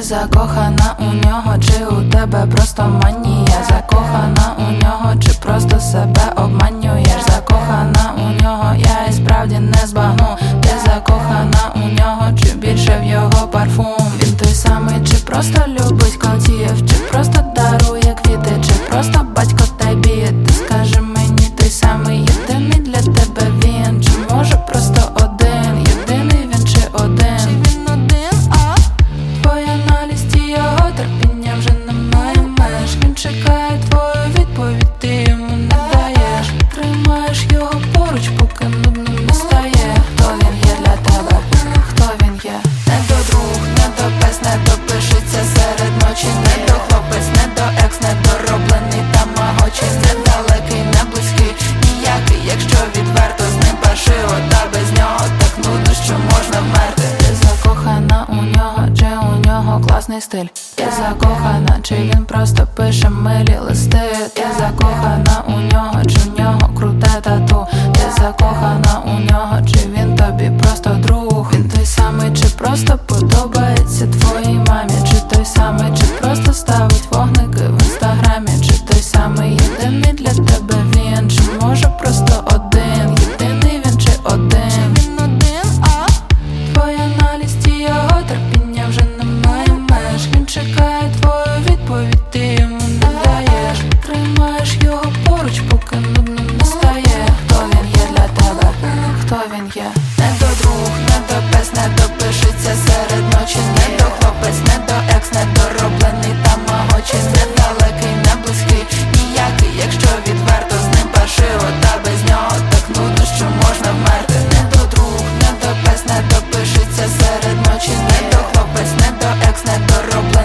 Закохана у нього, чи у тебе просто манія? Закохана у нього, чи просто себе обманюєш? Закохана у нього, я і справді не збагну. Ти закохана у нього, чи більше в його парфум? Він той самий, чи просто любить чекає твою відповідь, ти йому не даєш. Тримаєш його поруч, поки нудно не стає Хто він є для тебе? Хто він є? Не до друг, не до пес, не допишеться серед ночі. Не до хлопець, не до екс, не дороблений тамагочі Недалекий, не близький, ніякий, якщо відверто з ним паршиво Та без нього так нудно, що можна вмерти. Ти класний стиль. Я закохана, чи він просто пише милі листи? Я закохана у нього, чи в нього круте тату? Ти закохана у нього, чи він тобі просто друг? Він той самий, чи просто подобається твоїй мамі не до